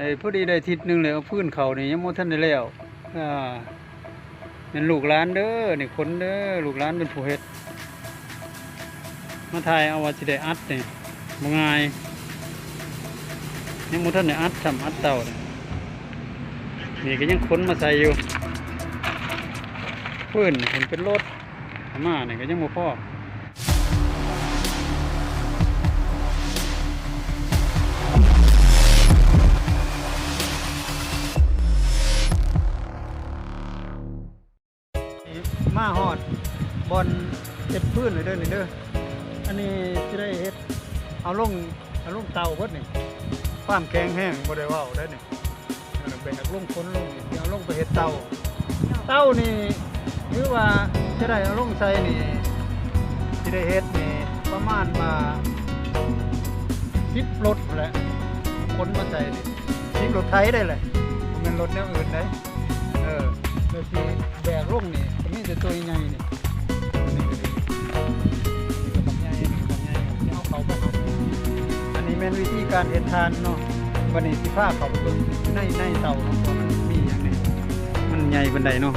ได้พอดีได้อาทิศนึงเลยเอาพื้นเขานี่ยังบ่ทันได้แล้วอ่าเป็นลูกหลานเด้อนี่คนเด้อลูกหลานเป็นผู้เฮ็ดมาถ่ายเอาว่าสิได้อัดนี่บ่ง่ายยังบ่ทันได้อัดทำอัดเต่านี่นี่ก็ยังขนมาใส่อยู่พื้นเห็นเป็นรถอามานี่ยก็ยังบ่พอ บอลเจ็บพื้นเลยเด้อนี่เด้ออันนี้จะได้เฮ็ดเอาลงเอาลงเตาเพิ่นนี่ความแข็งแห้งบ่ได้ว้าได้นี่เป็นนักลงคนลงเอาลงไปเฮ็ดเตาเตานี่หรือว่าจะได้เอาลงใส่นี่สิได้เฮ็ดนี่ประมาณมา10รถแหละคนมาใส่นี่10รถไถได้เลยบ่แม่นรถแนวอื่นได้เออเดี๋ยวสิแบกลงนี่มีแต่ตัวใหญ่นี่นี่ก็ดีนี่ ก็บักใหญ่นี่ก็บักใหญ่ที่เอาเขาไปเอาอันนี้แม่นวิธีการเฮ็ดทานเนาะวันนี้สิพาเขาไปเบิ่งในในเตาเนาะว่ามันมีหยังไงมันใหญ่ปานใดเนาะ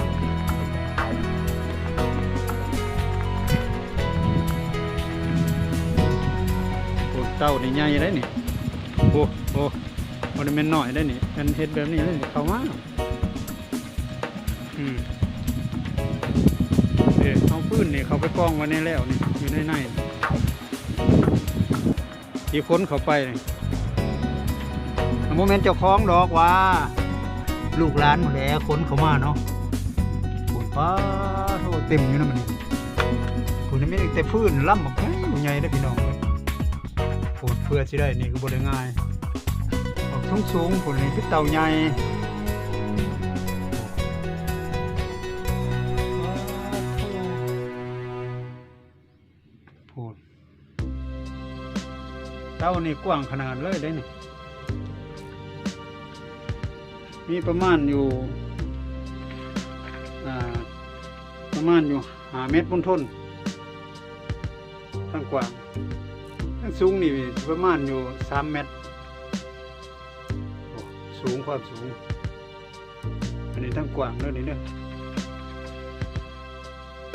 โอ้เตานี่ใหญ่เลยนี่โอ้โอ้บ่ได้แม่นน้อยเลยนี่มันเฮ็ดแบบนี้เลยเข้ามาอืม เออเนนี่เขาไปกองไว้ในแล้วนี่อยู่ในในที่ค้นเขาไปนี่โมเมนต์เจ้าของดอกว่า ลูกหลานหมดแล้วค้นเขามาเนาะโอ้ยป้าโทษเต็มอยู่นะมันนี่คุณนี่ไม่ได้แต่พื้นล่ำแบบใหญ่ได้พี่น้องเลยโอดเพื่อสิได้นี่ก็บ่ได้ง่ายออกสูงสูงๆผลนี่คือเต่าใหญ่ พูดเต้านี่กว้างขนาดเลยได้นี่มีประมาณอยู่อ่าประมาณอยู่หาเมตรบนทนทั้งกว้างทั้งสูงนี่ประมาณอยู่สามเมตรสูงความสูง อันนี้ทั้งกว้างเลยนี่เด้อ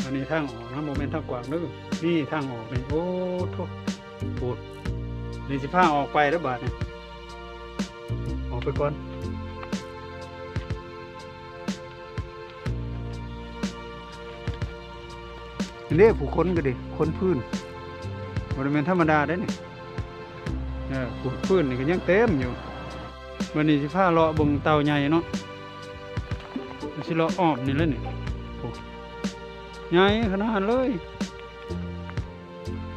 อันนี้ทางออกนะโมเมนต์ทางกว้างเด้อ นี่ทางออกนี่โอ้โทษปวดนี่สิผ้าออกไปแล้วบาดนี่ออกไปก่อนนี่เด้ผู้คนก็ดิคนพื้นบริเวณธรรมดาได้นี่เออผู้พื้นนี่ก็ยังเต็มอยู่วันนี้สิผ้าเลาะบึงเตาใหญ่เนาะสิเลาะอ้อมนี่แล้วนี่ใหญ่ขนาดเลย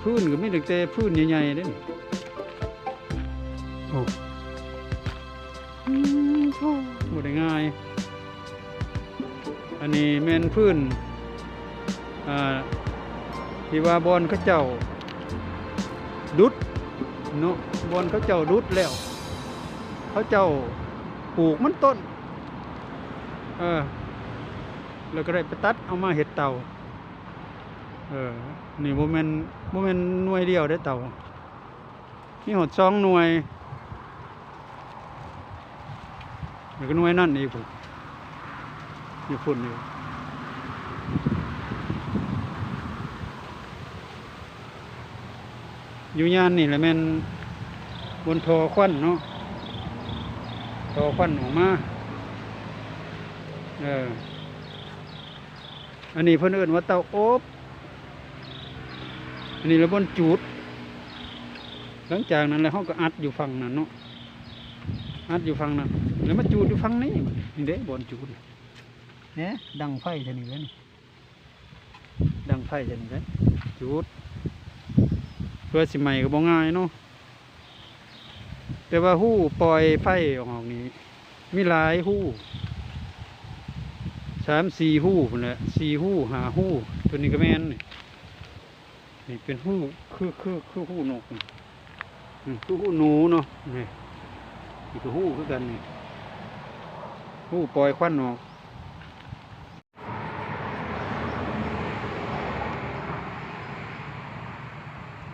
พื้นก็ไม่ได้แต่พื้นใหญ่ๆเด้นี่โอ้อืมโถ่บ่ได้ง่าย อันนี้แม่นพื้นอ่าที่ว่าบอลเขาเจ้า ดุดเนาะบอลเขาเจ้าดุดแล้ว เขาเจ้าปลูกมันต้น เออ แล้วก็ได้ไปตัดเอามาเห็ดเต่า เออ นี่โมเมนโมเมนหน่วยเดียวได้เต่ามีหดสองหน่วยแล้วก็หน่วยนั่นอีกพุ่นอยู่ฝุ่นอยู่อยู่ยานนี่แหละแม่นบนทอควันเนาะทอควันออกมาเอออันนี้เพิ่นเอิ้นว่าเตาอบ อันนี้ระบนจูด หลังจากนั้นแล้วเขาก็อัดอยู่ฝั่งนั้นเนาะ อัดอยู่ฝั่งนั้น แล้วมาจูดอยู่ฝั่งนี้บัดนี้นี่เด้บนจูดเนี่ยดังไฟชนิดนี้นี่ดังไฟชนิดนี้จูด เพื่อสิใหม่ก็บ่ง่ายเนาะ แต่ว่าหู้ปล่อยไฟออกนี่มีหลายหู้สามสี่หู้พุ่นแหละสี่หู้หาหู้ตัวนี้ก็แม่น นี่นี่เป็นหู้คือคือคือหู้นกนี่อืมคือหู้หนูเนาะนี่นี่คือหู้คือกันนี่หู้ปล่อยควันออก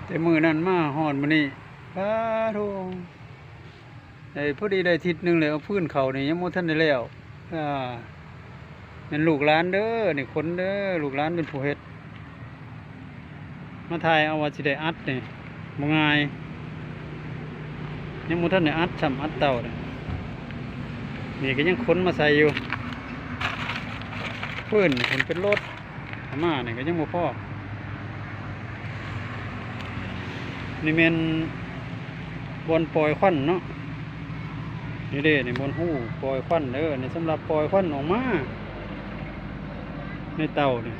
แต่มือนั้นมาหอนมานี่ป้าโทไอ้พอดีได้อาทิศหนึงเลยเอาพื้นเขานี่ยังบ่ทันได้แล้วอ่าเป็นลูกหลานเด้อนี่คนเด้อลูกหลานเป็นผู้เฮ็ด มาถ่ายเอาว่าสิได้อัดนี่บ่ง่ายยังบ่ทันได้อัดซ้ำอัดเต่าเนี่ยนี่ก็ยังค้นมาใส่อยู่พื้นนี่เห็นเป็นรถอามานี่ยก็ยังบ่พ่อนี่แม่นบอนปล่อยควันเนาะนี่เด้ในบนหูปล่อยควันเด้อนี่สำหรับปล่อยควันออกมาในเต่าเนี่ย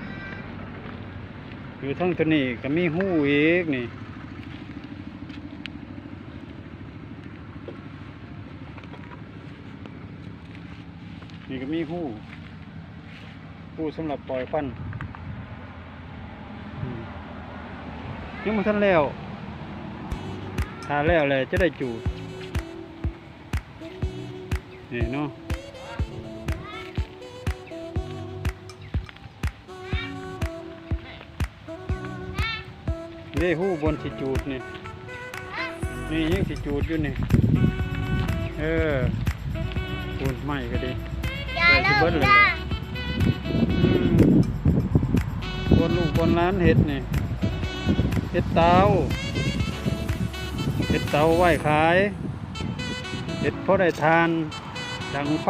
อยู่ทั้งตัวนี้ก็มีหูอีกนี่นี่ก็มีหู้หู้สำหรับปล่อยควันอืมยังไม่ทันแล้วทาแล้วเลยจะได้จูดนี่เนาะ นี่หู้บนสิจูดนี่นี่ยังสิจูดอยู่นี่ เออปูนใหม่ก็ดีอย่าเลิกจ้าอืมบนลูกบนร้านเห็ดนี่เห็ดเตาเห็ดเตาไว้ขายเห็ดพอได้ทาน ดังไฟ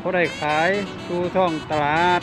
พอได้ขายสู่ท้องตลาด